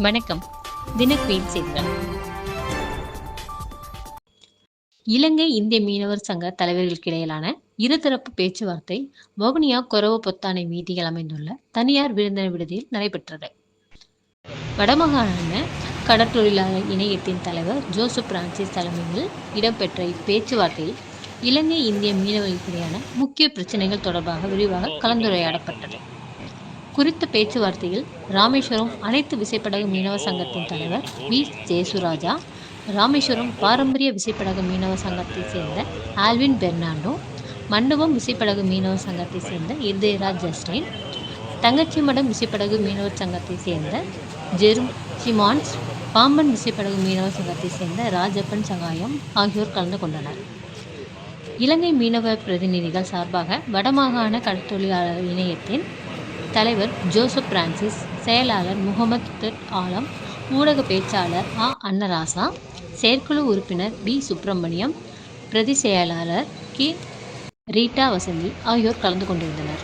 வணக்கம். தினக்குயின் செய்திகள் இலங்கை இந்திய மீனவர் சங்க தலைவர்களுக்கிடையிலான இருதரப்பு பேச்சுவார்த்தை வவுனியா கொரவ பொத்தானை வீதியில் அமைந்துள்ள தனியார் விருந்தினர் விடுதியில் நடைபெற்றது. வடமாகாண கடற்றொழிலாளர் இணையத்தின் தலைவர் ஜோசப் பிரான்சிஸ் தலைமையில் இடம்பெற்ற இப்பேச்சுவார்த்தையில் இலங்கை இந்திய மீனவர்களுக்கிடையான முக்கிய பிரச்சனைகள் தொடர்பாக விரிவாக கலந்துரையாடப்பட்டது. குறித்த பேச்சுவார்த்தையில் ராமேஸ்வரம் அனைத்து விசைப்படகு மீனவ சங்கத்தின் தலைவர் வி. ஜெயசுராஜா ராமேஸ்வரம் பாரம்பரிய விசைப்படகு மீனவ சங்கத்தைச் சேர்ந்த ஆல்வின் பெர்னாண்டோ மண்டபம் விசைப்படகு மீனவ சங்கத்தைச் சேர்ந்த இருதயராஜ் ஜஸ்டின் தங்கச்சிமடம் விசைப்படகு மீனவர் சங்கத்தைச் சேர்ந்த ஜெரும் சிமான்ஸ் பாம்பன் விசைப்படகு மீனவர் சங்கத்தைச் சேர்ந்த ராஜப்பன் சகாயம் ஆகியோர் கலந்து கொண்டனர். இலங்கை மீனவ பிரதிநிதிகள் சார்பாக வடமாகாண கடற்தொழிலாளர் இணையத்தின் தலைவர் ஜோசப் பிரான்சிஸ் செயலாளர் முகமது தட் ஆலம் ஊடக பேச்சாளர் ஆ அன்னராசா செயற்குழு உறுப்பினர் பி சுப்பிரமணியம் பிரதி செயலாளர் கே ரீட்டா வசந்தி ஆகியோர் கலந்து கொண்டிருந்தனர்.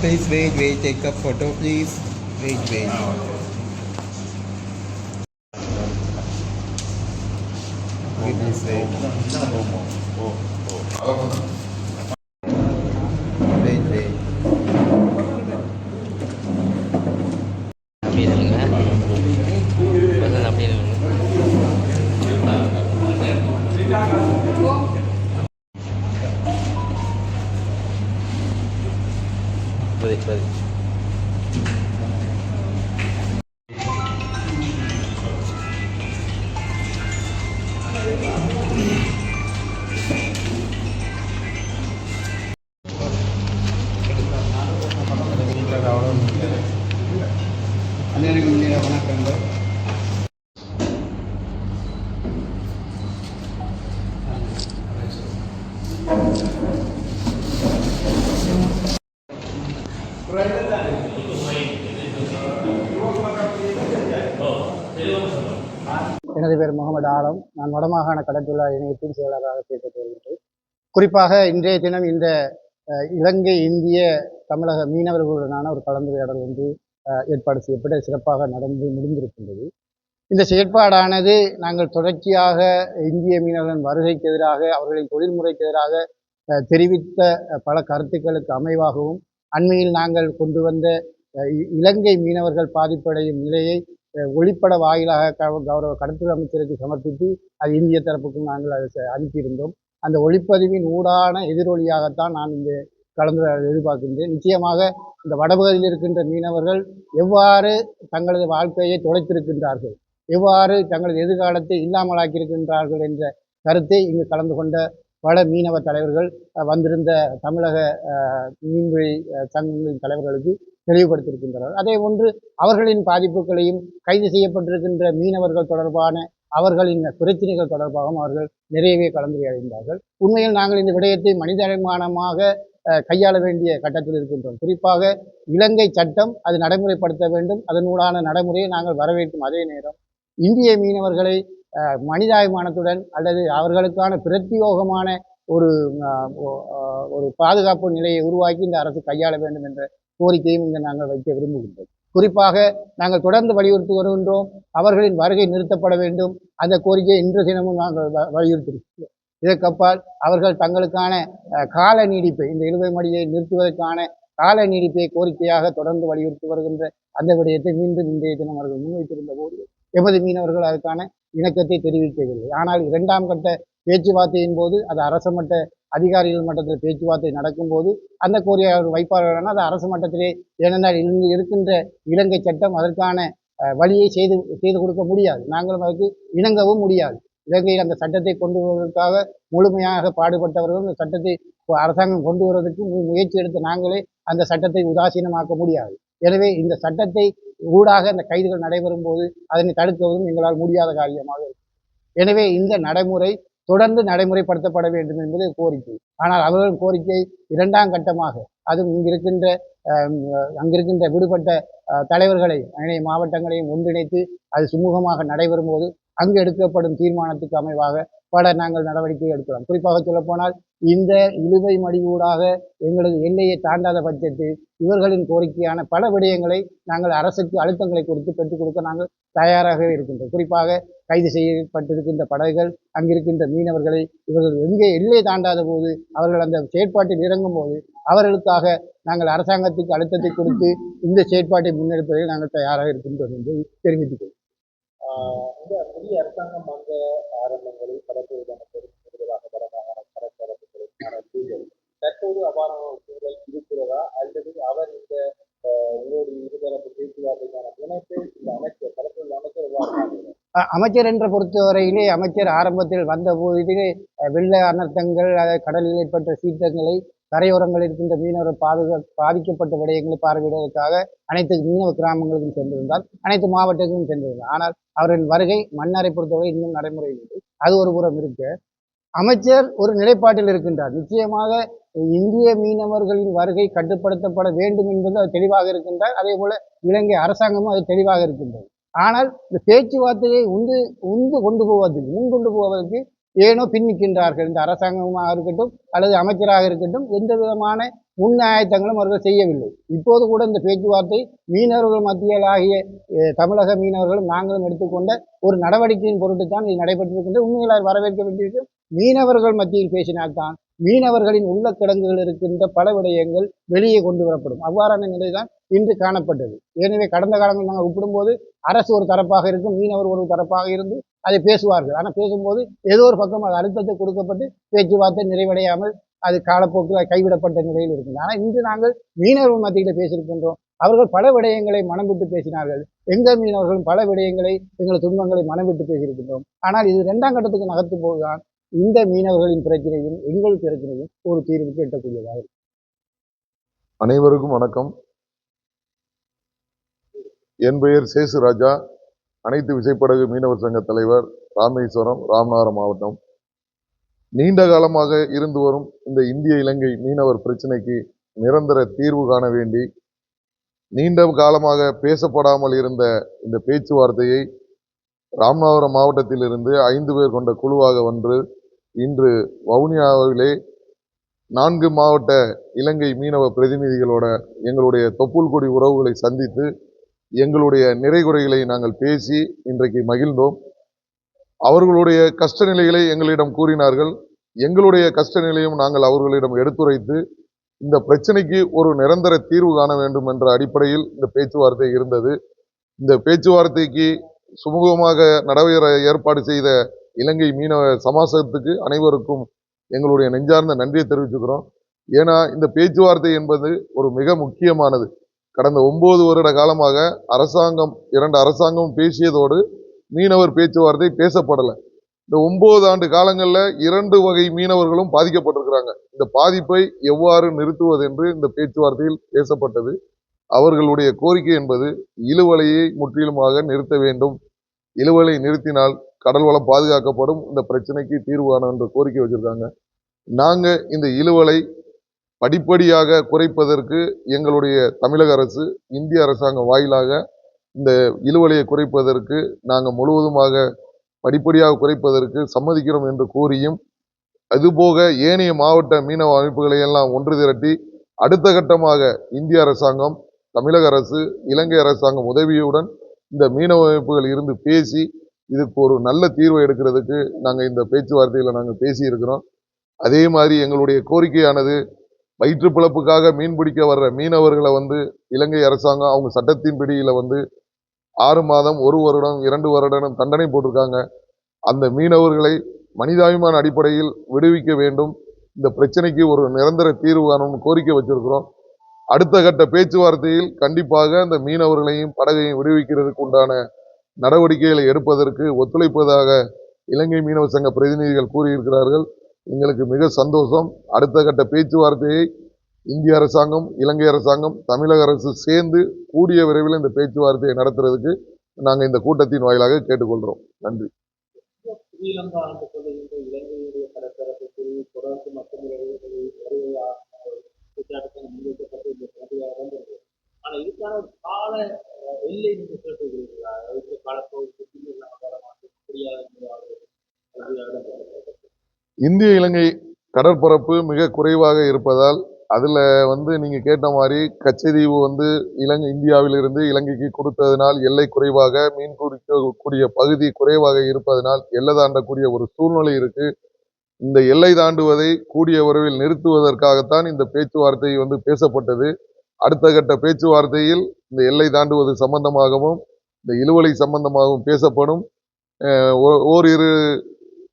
Please wait, wait, take a photo, please. Wait, wait. Wait, wait. Wait, பதி பதி எனது பேர் முகமது ஆலம். நான் வடமாகாண கடற்தொழிலாளர் இணையத்தின் செயலாளராக செயல்பட்டு வருகின்றேன் குறிப்பாக இன்றைய தினம் இந்த இலங்கை இந்திய தமிழக மீனவர்களுடனான ஒரு கலந்துரையாடல் வந்து அஹ், ஏற்பாடு செய்யப்பட்டு சிறப்பாக நடந்து முடிந்திருக்கின்றது. இந்த செயற்பாடானது நாங்கள் தொடர்ச்சியாக இந்திய மீனவர்களின் வருகைக்கு எதிராக அவர்களின் தொழில்முறைக்கு எதிராக அஹ், தெரிவித்த பல கருத்துக்களுக்கு அமைவாகவும் அண்மையில் நாங்கள் கொண்டு வந்த இலங்கை மீனவர்கள் பாதிப்படையும் நிலையை ஒளிப்பட வாயிலாக கௌரவ கடற்கரை அமைச்சருக்கு சமர்ப்பித்து அது இந்திய தரப்புக்கும் நாங்கள் அதை அனுப்பியிருந்தோம். அந்த ஒளிப்பதிவின் ஊடான எதிரொலியாகத்தான் நான் இந்த கலந்து எதிர்பார்க்கின்றேன். நிச்சயமாக இந்த வடபகுதியில் இருக்கின்ற மீனவர்கள் எவ்வாறு தங்களது வாழ்க்கையை தொலைத்திருக்கின்றார்கள் எவ்வாறு தங்களது எதிர்காலத்தை இல்லாமலாக்கியிருக்கின்றார்கள் என்ற கருத்தை இங்கு கலந்து கொண்ட பல மீனவ தலைவர்கள் வந்திருந்த தமிழக அஹ், மீன்வழி சங்கங்களின் தலைவர்களுக்கு தெளிவுபடுத்தியிருக்கின்றனர். அதே ஒன்று அவர்களின் பாதிப்புகளையும் கைது செய்யப்பட்டிருக்கின்ற மீனவர்கள் தொடர்பான அவர்களின் பிரச்சனைகள் தொடர்பாகவும் அவர்கள் நிறையவே கலந்துரையாடினார்கள் உண்மையில் நாங்கள் இந்த விடயத்தை மனிதமானமாக கையாள வேண்டிய கட்டத்தில் இருக்கின்றோம். குறிப்பாக இலங்கை சட்டம் அது நடைமுறைப்படுத்த வேண்டும். அதனூடான நடைமுறையை நாங்கள் வரவேற்கும் அதே நேரம் இந்திய மீனவர்களை மனிதாபிமானத்துடன் அல்லது அவர்களுக்கான பிரத்யோகமான ஒரு ஒரு பாதுகாப்பு நிலையை உருவாக்கி இந்த அரசு கையாள வேண்டும் என்ற கோரிக்கையும் இங்கே நாங்கள் வைக்க விரும்புகின்றோம். குறிப்பாக நாங்கள் தொடர்ந்து வலியுறுத்தி வருகின்றோம். அவர்களின் வருகை நிறுத்தப்பட வேண்டும். அந்த கோரிக்கையை இன்று தினமும் நாங்கள் வ- இதற்கப்பால் அவர்கள் தங்களுக்கான கால நீடிப்பை இந்த இழுவை மடியை நிறுத்துவதற்கான கால நீடிப்பை கோரிக்கையாக தொடர்ந்து வலியுறுத்தி வருகின்ற அந்த விடயத்தை மீண்டும் இன்றைய தினம் அவர்கள் முன்வைத்திருந்த போது எமது மீனவர்கள் அதற்கான இணக்கத்தை தெரிவிக்கவில்லை. ஆனால் இரண்டாம் கட்ட பேச்சுவார்த்தையின் போது அது அரச மட்ட அதிகாரிகள் மட்டத்தில் பேச்சுவார்த்தை நடக்கும்போது அந்த கோரிக்கை அவர் வைப்பார்கள் அது அரசு மட்டத்திலே ஏனென்றால் இங்கு இருக்கின்ற இலங்கை சட்டம் அதற்கான வழியை செய்து செய்து கொடுக்க முடியாது. நாங்களும் அதற்கு இணங்கவும் முடியாது. இலங்கையில் அந்த சட்டத்தை கொண்டு வருவதற்காக முழுமையாக பாடுபட்டவர்கள் அந்த சட்டத்தை அரசாங்கம் கொண்டு வருவதற்கு முயற்சி எடுத்த நாங்களே அந்த சட்டத்தை உதாசீனமாக்க முடியாது. எனவே இந்த சட்டத்தை ஊடாக அந்த கைதுகள் நடைபெறும் போது அதனை தடுக்கவும் எங்களால் முடியாத காரியமாக இருக்கும் எனவே இந்த நடைமுறை தொடர்ந்து நடைமுறைப்படுத்தப்பட வேண்டும் என்பது கோரிக்கை. ஆனால் அவர்கள் கோரிக்கை இரண்டாம் கட்டமாக அதுவும் இங்கிருக்கின்ற அங்கிருக்கின்ற விடுபட்ட தலைவர்களை அனைத்து மாவட்டங்களையும் ஒன்றிணைத்து அது சுமூகமாக நடைபெறும் போது அங்கு எடுக்கப்படும் தீர்மானத்துக்கு அமைவாக பல நாங்கள் நடவடிக்கை எடுக்கலாம் குறிப்பாக சொல்லப்போனால் இந்த இழுவை மடிவூடாக எங்களது எல்லையை தாண்டாத பட்சத்தில் இவர்களின் கோரிக்கையான பல விடயங்களை நாங்கள் அரசுக்கு அழுத்தங்களை கொடுத்து பெற்றுக் கொடுக்க நாங்கள் தயாராகவே இருக்கின்றோம். குறிப்பாக கைது செய்யப்பட்டிருக்கின்ற படகுகள் அங்கிருக்கின்ற மீனவர்களை இவர்கள் எங்கே எல்லை தாண்டாத போது அவர்கள் அந்த செயற்பாட்டில் இறங்கும் போது அவர்களுக்காக நாங்கள் அரசாங்கத்துக்கு அழுத்தத்தை கொடுத்து இந்த செயற்பாட்டை முன்னெடுப்பதில் நாங்கள் தயாராக இருக்கின்றோம் என்று தெரிவித்துக் கொள்வோம் இந்த புதிய அரசாங்கம் வந்த ஆரம்பங்களில் கடற்பொழுதான பொறுப்புகளாக வடமாகாண கடற்கரப்புகளுக்கான சூழல் தற்போது அபாரமான சூழல் இருக்கிறதா? அல்லது அவர் இந்த அஹ், உங்களுடைய இருதரப்பு பேச்சுவார்த்தைக்கான இணைப்பு இந்த அமைச்சர் கடற்பொழுது அமைச்சர் அமைச்சர் என்ற பொறுத்தவரையிலே அமைச்சர் ஆரம்பத்தில் வந்த வெள்ள அனர்த்தங்கள் கடலில் ஏற்பட்ட சீற்றங்களை கரையோரங்களில் இருக்கின்ற மீனவர் பாதுகா பாதிக்கப்பட்ட விடயங்களை பார்வையிடுவதற்காக அனைத்து மீனவ கிராமங்களுக்கும் சென்றிருந்தார். அனைத்து மாவட்டங்களுக்கும் சென்றிருந்தார். ஆனால் அவரின் வருகை மன்னரை பொறுத்தவரை இன்னும் நடைமுறையில் இல்லை. அது ஒரு புறம் இருக்க. அமைச்சர் ஒரு நிலைப்பாட்டில் இருக்கின்றார். நிச்சயமாக இந்திய மீனவர்களின் வருகை கட்டுப்படுத்தப்பட வேண்டும் என்பது அது தெளிவாக இருக்கின்றார். அதே போல இலங்கை அரசாங்கமும் அது தெளிவாக இருக்கின்றது. ஆனால் இந்த பேச்சுவார்த்தையை உந்து உந்து கொண்டு போவதற்கு முன் கொண்டு போவதற்கு ஏனோ பின்னிக்கின்றார்கள் இந்த அரசாங்கமாக இருக்கட்டும் அல்லது அமைச்சராக இருக்கட்டும் எந்த விதமான முன் ஆயத்தங்களும் அவர்கள் செய்யவில்லை. இப்போது கூட இந்த பேச்சுவார்த்தை மீனவர்கள் மத்தியில் ஆகிய தமிழக மீனவர்களும் நாங்களும் எடுத்துக்கொண்ட ஒரு நடவடிக்கையின் பொருட்டு தான் இது நடைபெற்றிருக்கின்றது. உண்மையில் வரவேற்க வேண்டியிருக்கும் மீனவர்கள் மத்தியில் பேசினால்தான் மீனவர்களின் உள்ள கிடங்குகள் இருக்கின்ற பல விடயங்கள் வெளியே கொண்டு வரப்படும். அவ்வாறான நிலைதான் இன்று காணப்பட்டது. எனவே கடந்த காலங்கள் நாங்கள் ஒப்பிடும்போது அரசு ஒரு தரப்பாக இருக்கும் மீனவர் ஒரு தரப்பாக இருந்து அதை பேசுவார்கள். ஆனால் பேசும்போது ஏதோ ஒரு பக்கம் அது அழுத்தத்தை கொடுக்கப்பட்டு பேச்சுவார்த்தை நிறைவடையாமல் அது காலப்போக்கில் கைவிடப்பட்ட நிலையில் இருக்குது ஆனால் இன்று நாங்கள் மீனவர்கள் மத்தியில் பேசியிருக்கின்றோம். அவர்கள் பல விடயங்களை மனம் விட்டு பேசினார்கள். எங்கள் மீனவர்களும் பல விடயங்களை எங்கள் துன்பங்களை மனம் விட்டு பேசியிருக்கின்றோம். ஆனால் இது இரண்டாம் கட்டத்துக்கு நகர்த்தும் போதுதான் இந்த மீனவர்களின் பிரச்சனையும் எங்கள் பிரச்சனையும் ஒரு தீர்வுக்கு எட்டக்கூடியதாக அனைவருக்கும் வணக்கம். என் பெயர் சேசு ராஜா. அனைத்து விசைப்படகு மீனவர் சங்க தலைவர் ராமேஸ்வரம் ராமநாதபுரம் மாவட்டம். நீண்ட காலமாக இருந்து வரும் இந்த இந்திய இலங்கை மீனவர் பிரச்சனைக்கு நிரந்தர தீர்வு காண வேண்டி நீண்ட காலமாக பேசப்படாமல் இருந்த இந்த பேச்சுவார்த்தையை ராமநாதபுரம் மாவட்டத்திலிருந்து ஐந்து பேர் கொண்ட குழுவாக வந்து இன்று வவுனியாவிலே நான்கு மாவட்ட இலங்கை மீனவ பிரதிநிதிகளோட எங்களுடைய தொப்புள் கொடி உறவுகளை சந்தித்து எங்களுடைய நிறைகுறைகளை நாங்கள் பேசி இன்றைக்கு மகிழ்ந்தோம். அவர்களுடைய கஷ்ட நிலைகளை எங்களிடம் கூறினார்கள். எங்களுடைய கஷ்ட நிலையும் நாங்கள் அவர்களிடம் எடுத்துரைத்து இந்த பிரச்சனைக்கு ஒரு நிரந்தர தீர்வு காண வேண்டும் என்ற அடிப்படையில் இந்த பேச்சுவார்த்தை இருந்தது. இந்த பேச்சுவார்த்தைக்கு சுமூகமாக நடைபெற ஏற்பாடு செய்த இலங்கை மீனவ சமாசத்துக்கு அனைவருக்கும் எங்களுடைய நெஞ்சார்ந்த நன்றியை தெரிவிச்சுக்கிறோம். ஏன்னா இந்த பேச்சுவார்த்தை என்பது ஒரு மிக முக்கியமானது. கடந்த ஒன்பது வருட காலமாக அரசாங்கம் இரண்டு அரசாங்கம் பேசியதோடு மீனவர் பேச்சுவார்த்தை பேசப்படலை. இந்த ஒன்பது ஆண்டு காலங்களில் இரண்டு வகை மீனவர்களும் பாதிக்கப்பட்டிருக்கிறாங்க. இந்த பாதிப்பை எவ்வாறு நிறுத்துவது என்று இந்த பேச்சுவார்த்தையில் பேசப்பட்டது. அவர்களுடைய கோரிக்கை என்பது இழுவலையை முற்றிலுமாக நிறுத்த வேண்டும். இழுவலை நிறுத்தினால் கடல் வளம் பாதுகாக்கப்படும் இந்த பிரச்சனைக்கு தீர்வு காணும் என்ற கோரிக்கை வச்சிருக்காங்க. நாங்கள் இந்த இழுவலை படிப்படியாக குறைப்பதற்கு எங்களுடைய தமிழக அரசு இந்திய அரசாங்கம் வாயிலாக இந்த இழுவலையை குறைப்பதற்கு நாங்கள் முழுவதுமாக படிப்படியாக குறைப்பதற்கு சம்மதிக்கிறோம் என்று கூறியும் அதுபோக ஏனைய மாவட்ட மீனவ அமைப்புகளை எல்லாம் ஒன்று திரட்டி அடுத்த கட்டமாக இந்திய அரசாங்கம் தமிழக அரசு இலங்கை அரசாங்கம் உதவியுடன் இந்த மீனவ அமைப்புகள் இருந்து பேசி இதுக்கு ஒரு நல்ல தீர்வை எடுக்கிறதுக்கு நாங்கள் இந்த பேச்சுவார்த்தையில் நாங்கள் பேசியிருக்கிறோம். அதே மாதிரி எங்களுடைய கோரிக்கையானது வயிற்று பிழப்புக்காக மீன் பிடிக்க வர்ற மீனவர்களை வந்து இலங்கை அரசாங்கம் அவங்க சட்டத்தின் பிடியில் வந்து ஆறு மாதம் ஒரு வருடம் இரண்டு வருடம் தண்டனை போட்டிருக்காங்க. அந்த மீனவர்களை மனிதாபிமான அடிப்படையில் விடுவிக்க வேண்டும். இந்த பிரச்சனைக்கு ஒரு நிரந்தர தீர்வு காணும்னு கோரிக்கை வச்சிருக்கிறோம். அடுத்த கட்ட பேச்சுவார்த்தையில் கண்டிப்பாக அந்த மீனவர்களையும் படகையும் விடுவிக்கிறதுக்கு உண்டான நடவடிக்கைகளை எடுப்பதற்கு ஒத்துழைப்பதாக இலங்கை மீனவ சங்க பிரதிநிதிகள் கூறியிருக்கிறார்கள். எங்களுக்கு மிக சந்தோஷம். அடுத்த கட்ட பேச்சுவார்த்தையை இந்திய அரசாங்கம் இலங்கை அரசாங்கம் தமிழக அரசு சேர்ந்து கூடிய விரைவில் இந்த பேச்சுவார்த்தையை நடத்துறதுக்கு நாங்கள் இந்த கூட்டத்தின் வாயிலாக கேட்டுக்கொள்கிறோம் நன்றி. ஸ்ரீலங்கா இதுக்கான கால எல்லை இந்திய இலங்கை கடற்பரப்பு மிக குறைவாக இருப்பதால் அதில் வந்து நீங்கள் கேட்ட மாதிரி கச்சதீவு வந்து இலங்கை இந்தியாவிலிருந்து இலங்கைக்கு கொடுத்ததினால் எல்லை குறைவாக மீன் குடிக்கக்கூடிய பகுதி குறைவாக இருப்பதனால் எல்லை தாண்டக்கூடிய ஒரு சூழ்நிலை இருக்கு. இந்த எல்லை தாண்டுவதை கூடிய உறவில் நிறுத்துவதற்காகத்தான் இந்த பேச்சுவார்த்தை வந்து பேசப்பட்டது. அடுத்த கட்ட பேச்சுவார்த்தையில் இந்த எல்லை தாண்டுவது சம்பந்தமாகவும் இந்த இழுவலை சம்பந்தமாகவும் பேசப்படும். ஓ- ஓரிரு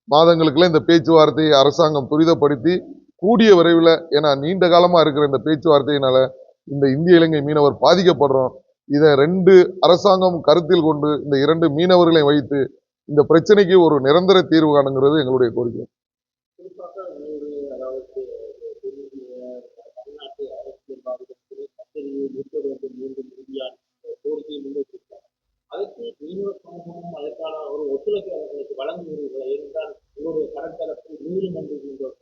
மாதங்களுக்குள்ள இந்த பேச்சுவார்த்தையை அரசாங்கம் துரிதப்படுத்தி கூடிய விரைவில் ஏன்னா நீண்ட காலமாக இருக்கிற இந்த பேச்சுவார்த்தையினால இந்த இந்திய இலங்கை மீனவர் பாதிக்கப்படுறோம். இதை ரெண்டு அரசாங்கம் கருத்தில் கொண்டு இந்த இரண்டு மீனவர்களை வைத்து இந்த பிரச்சனைக்கு ஒரு நிரந்தர தீர்வு காணுங்கிறது எங்களுடைய கோரிக்கை குறிப்பாக ஒரு அதாவது பெரிய தமிழ்நாட்டு அரசியல்வாதிகளுக்கு கச்சேரியை நிறுத்த வேண்டும் மீண்டும் இந்தியா கோரிக்கையை முன்வைத்திருக்கிறார் அதற்கு மீனவ சமூகமும் அதற்கான ஒரு ஒத்துழைப்பை அவர்களுக்கு இருந்தால் இவருடைய கடற்கலத்தில்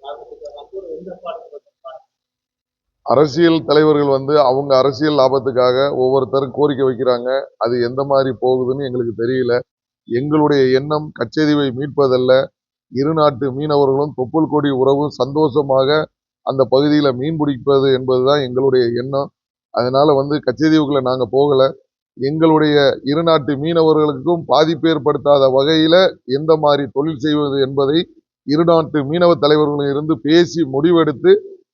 கடற்கலப்பு என்று எந்த அரசியல் தலைவர்கள் வந்து அவங்க அரசியல் லாபத்துக்காக ஒவ்வொருத்தரும் கோரிக்கை வைக்கிறாங்க. அது எந்த மாதிரி போகுதுன்னு எங்களுக்கு தெரியல. எங்களுடைய எண்ணம் கச்சேரிவை மீட்பதல்ல. இரு நாட்டு மீனவர்களும் தொப்புள் கொடி உறவும் சந்தோஷமாக அந்த பகுதியில் மீன் பிடிப்பது என்பதுதான் எங்களுடைய எண்ணம். அதனால வந்து கச்சேரிவுக்குள்ள நாங்கள் போகல. எங்களுடைய இரு நாட்டு மீனவர்களுக்கும் பாதிப்பு ஏற்படுத்தாத வகையில் எந்த மாதிரி தொழில் செய்வது என்பதை இரு நாட்டு மீனவ தலைவர்களும் இருந்து பேசி முடிவெடுத்து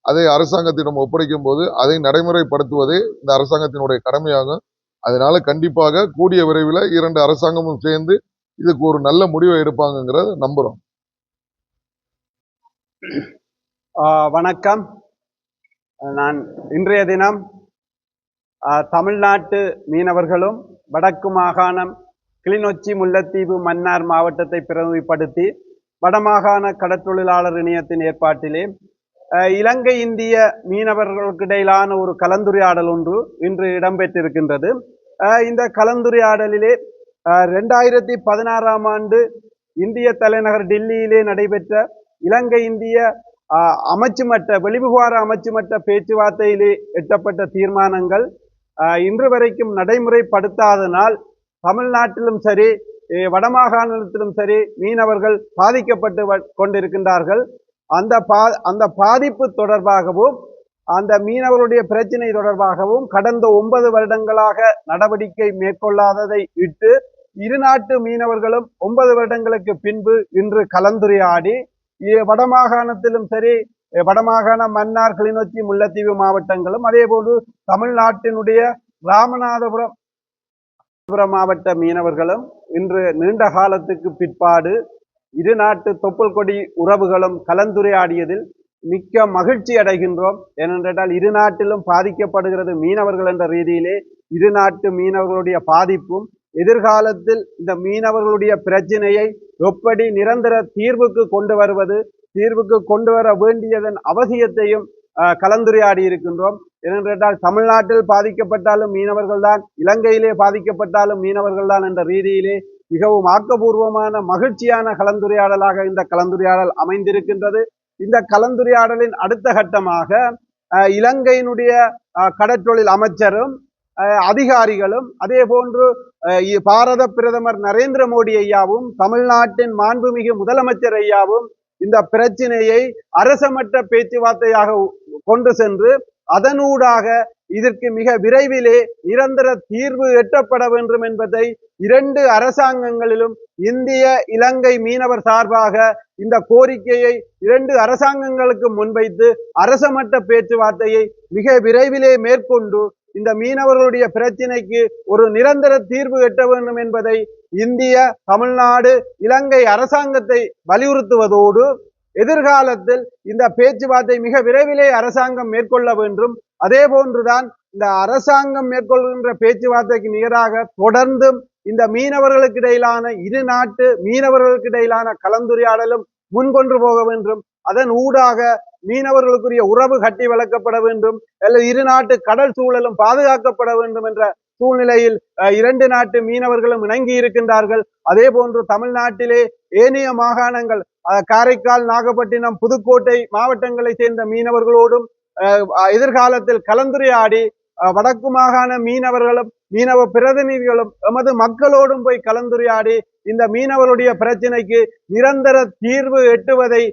அதை அரசாங்கத்திடம் ஒப்படைக்கும் போது அதை நடைமுறைப்படுத்துவதே இந்த அரசாங்கத்தினுடைய கடமையாகும். அதனால கண்டிப்பாக கூடிய விரைவில் இரண்டு அரசாங்கமும் சேர்ந்து இதுக்கு ஒரு நல்ல முடிவை எடுப்பாங்கங்கிறத நம்புகிறோம் வணக்கம். நான் இன்றைய தினம் தமிழ்நாட்டு மீனவர்களும் வடக்கு மாகாணம் கிளிநொச்சி முல்லைத்தீவு மன்னார் மாவட்டத்தை பிரதிநிதிப்படுத்தி வடமாகாண கடற்றொழிலாளர் இணையத்தின் ஏற்பாட்டிலே இலங்கை இந்திய மீனவர்களுக்கு இடையிலான ஒரு கலந்துரையாடல் ஒன்று இன்று இடம்பெற்றிருக்கின்றது. இந்த கலந்துரையாடலிலே ரெண்டாயிரத்தி பதினாறாம் ஆண்டு இந்திய தலைநகர் டெல்லியிலே நடைபெற்ற இலங்கை இந்திய அமைச்சுமட்ட அமைச்சு மட்ட வெளிவிவகார அமைச்சு மட்ட பேச்சுவார்த்தையிலே எட்டப்பட்ட தீர்மானங்கள் இன்று வரைக்கும் நடைமுறைப்படுத்தாதனால் தமிழ்நாட்டிலும் சரி வடமாகாணத்திலும் சரி மீனவர்கள் பாதிக்கப்பட்டு வ- கொண்டிருக்கின்றார்கள். அந்த பா அந்த பாதிப்பு தொடர்பாகவும் அந்த மீனவருடைய பிரச்சினை தொடர்பாகவும் கடந்த ஒன்பது வருடங்களாக நடவடிக்கை மேற்கொள்ளாததை இட்டு இரு நாட்டு மீனவர்களும் ஒன்பது வருடங்களுக்கு பின்பு இன்று கலந்துரையாடி வடமாகாணத்திலும் சரி வடமாகாண மன்னார் கிளிநொச்சி முல்லைத்தீவு மாவட்டங்களும் அதேபோன்று தமிழ்நாட்டினுடைய ராமநாதபுரம் ராமநாதபுரம் மாவட்ட மீனவர்களும் இன்று நீண்ட காலத்துக்கு பிற்பாடு இரு நாட்டு தொப்புள் கொடி உறவுகளும் கலந்துரையாடியதில் மிக்க மகிழ்ச்சி அடைகின்றோம். ஏனென்றால் இரு நாட்டிலும் பாதிக்கப்படுகிறது மீனவர்கள் என்ற ரீதியிலே. இரு நாட்டு மீனவர்களுடைய பாதிப்பும் எதிர்காலத்தில் இந்த மீனவர்களுடைய பிரச்சனையை எப்படி நிரந்தர தீர்வுக்கு கொண்டு வருவது தீர்வுக்கு கொண்டு வர வேண்டியதன் அவசியத்தையும் கலந்துரையாடி இருக்கின்றோம். ஏனென்றால் தமிழ்நாட்டில் பாதிக்கப்பட்டாலும் மீனவர்கள் தான் இலங்கையிலே பாதிக்கப்பட்டாலும் மீனவர்கள் தான் என்ற ரீதியிலே மிகவும் ஆக்கபூர்வமான மகிழ்ச்சியான கலந்துரையாடலாக இந்த கலந்துரையாடல் அமைந்திருக்கின்றது. இந்த கலந்துரையாடலின் அடுத்த கட்டமாக இலங்கையினுடைய கடற்றொழில் அமைச்சரும் அதிகாரிகளும் அதே போன்று பாரத பிரதமர் நரேந்திர மோடி ஐயாவும் தமிழ்நாட்டின் மாண்புமிகு முதலமைச்சர் ஐயாவும் இந்த பிரச்சினையை அரசமட்ட பேச்சுவார்த்தையாக கொண்டு சென்று அதனூடாக இதற்கு மிக விரைவிலே நிரந்தர தீர்வு எட்டப்பட வேண்டும் என்பதை இரண்டு அரசாங்கங்களிலும் இந்திய இலங்கை மீனவர் சார்பாக இந்த கோரிக்கையை இரண்டு அரசாங்கங்களுக்கு முன்வைத்து அரசமட்ட பேச்சுவார்த்தையை மிக விரைவிலே மேற்கொண்டு இந்த மீனவர்களுடைய பிரச்சினைக்கு ஒரு நிரந்தர தீர்வு எட்ட வேண்டும் என்பதை இந்திய தமிழ்நாடு இலங்கை அரசாங்கத்தை வலியுறுத்துவதோடு எதிர்காலத்தில் இந்த பேச்சுவார்த்தை மிக விரைவிலே அரசாங்கம் மேற்கொள்ள வேண்டும். அதே போன்றுதான் இந்த அரசாங்கம் மேற்கொள்கின்ற பேச்சுவார்த்தைக்கு நிகராக தொடர்ந்தும் இந்த மீனவர்களுக்கு இடையிலான இரு நாட்டு மீனவர்களுக்கு இடையிலான கலந்துரையாடலும் முன்கொண்டு போக வேண்டும். அதன் ஊடாக மீனவர்களுக்குரிய உறவு கட்டி வளர்க்கப்பட வேண்டும் அல்லது இரு நாட்டு கடல் சூழலும் பாதுகாக்கப்பட வேண்டும் என்ற சூழ்நிலையில் அஹ், இரண்டு நாட்டு மீனவர்களும் இணங்கி இருக்கின்றார்கள். அதே போன்று தமிழ்நாட்டிலே ஏனைய மாகாணங்கள் அஹ், காரைக்கால் நாகப்பட்டினம் புதுக்கோட்டை மாவட்டங்களை சேர்ந்த மீனவர்களோடும் அஹ், எதிர்காலத்தில் கலந்துரையாடி வடக்கு மாகாண மீனவர்களும் மீனவ பிரதிநிதிகளும் எமது மக்களோடும் போய் கலந்துரையாடி இந்த மீனவருடைய பிரச்சனைக்கு நிரந்தர தீர்வு எட்டுவதை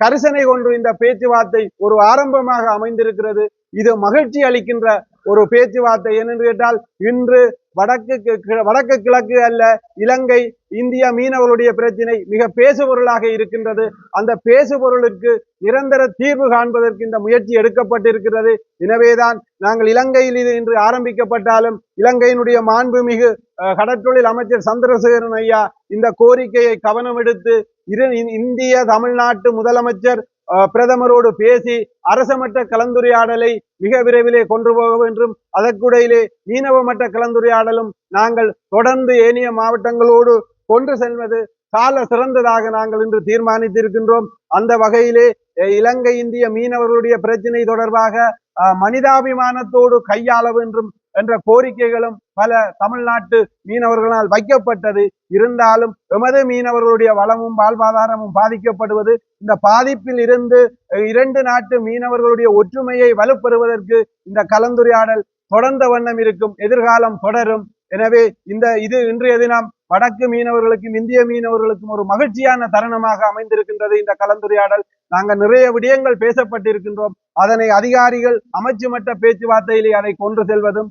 கரிசனை கொண்டு இந்த பேச்சுவார்த்தை ஒரு ஆரம்பமாக அமைந்திருக்கிறது. இது மகிழ்ச்சி அளிக்கின்ற ஒரு பேச்சுவார்த்தை. ஏனென்று கேட்டால் இன்று வடக்கு கி- வடக்கு கிழக்கு அல்ல இலங்கை இந்திய மீனவர்களுடைய பிரச்சினை மிக பேசுபொருளாக இருக்கின்றது. அந்த பேசுபொருளுக்கு நிரந்தர தீர்வு காண்பதற்கு இந்த முயற்சி எடுக்கப்பட்டிருக்கிறது. எனவேதான் நாங்கள் இலங்கையில் இது இன்று ஆரம்பிக்கப்பட்டாலும் இலங்கையினுடைய மாண்புமிகு கடற்றொழில் அமைச்சர் சந்திரசேகரன் ஐயா இந்த கோரிக்கையை கவனம் எடுத்து இரு இந்திய தமிழ்நாட்டு முதலமைச்சர் பிரதமரோடு பேசி அரசமட்ட கலந்துரையாடலை மிக விரைவிலே கொண்டு போக வேண்டும். அதற்குடையிலே மீனவ மட்ட கலந்துரையாடலும் நாங்கள் தொடர்ந்து ஏனைய மாவட்டங்களோடு கொண்டு செல்வது சால சிறந்ததாக நாங்கள் இன்று தீர்மானித்திருக்கின்றோம். அந்த வகையிலே இலங்கை இந்திய மீனவர்களுடைய பிரச்சினை தொடர்பாக அஹ், மனிதாபிமானத்தோடு கையாள வேண்டும். என்ற கோரிக்கைகளும் பல தமிழ்நாட்டு மீனவர்களால் வைக்கப்பட்டது. இருந்தாலும் எமது மீனவர்களுடைய வளமும் வாழ்வாதாரமும் பாதிக்கப்படுவது இந்த பாதிப்பில் இருந்து அஹ், இரண்டு நாட்டு மீனவர்களுடைய ஒற்றுமையை வலுப்பெறுவதற்கு இந்த கலந்துரையாடல் தொடர்ந்த வண்ணம் இருக்கும். எதிர்காலம் தொடரும். எனவே இந்த இது இன்றைய தினம் வடக்கு மீனவர்களுக்கும் இந்திய மீனவர்களுக்கும் ஒரு மகிழ்ச்சியான தருணமாக அமைந்திருக்கின்றது இந்த கலந்துரையாடல். நாங்கள் நிறைய விடயங்கள் பேசப்பட்டிருக்கின்றோம். அதனை அதிகாரிகள் அமைச்சு மட்ட பேச்சுவார்த்தையிலே அதை கொண்டு செல்வதும்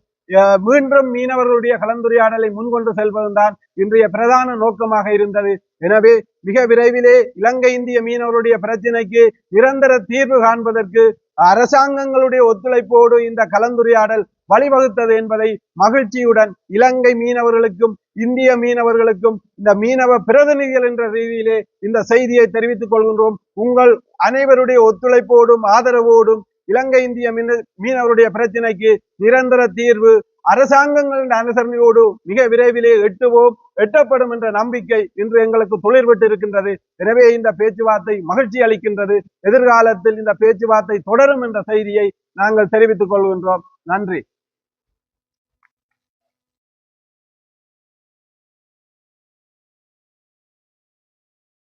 மீண்டும் மீனவர்களுடைய கலந்துரையாடலை முன்கொண்டு செல்வதும் தான் இன்றைய பிரதான நோக்கமாக இருந்தது. எனவே மிக விரைவிலே இலங்கை இந்திய மீனவருடைய பிரச்சினைக்கு நிரந்தர தீர்வு காண்பதற்கு அரசாங்கங்களுடைய ஒத்துழைப்போடு இந்த கலந்துரையாடல் வழிவகுத்தது என்பதை மகிழ்ச்சியுடன் இலங்கை மீனவர்களுக்கும் இந்திய மீனவர்களுக்கும் இந்த மீனவ பிரதிநிதிகள் என்ற ரீதியிலே இந்த செய்தியை தெரிவித்துக் கொள்கின்றோம். உங்கள் அனைவருடைய ஒத்துழைப்போடும் ஆதரவோடும் இலங்கை இந்திய மீன மீனவருடைய பிரச்சனைக்கு நிரந்தர தீர்வு அரசாங்கங்களின் அனுசரணையோடு மிக விரைவிலே எட்டுவோம் எட்டப்படும் என்ற நம்பிக்கை இன்று எங்களுக்கு துளிர்விட்டு இருக்கின்றது. எனவே இந்த பேச்சுவார்த்தை மகிழ்ச்சி அளிக்கின்றது. எதிர்காலத்தில் இந்த பேச்சுவார்த்தை தொடரும் என்ற செய்தியை நாங்கள் தெரிவித்துக் கொள்கின்றோம். நன்றி.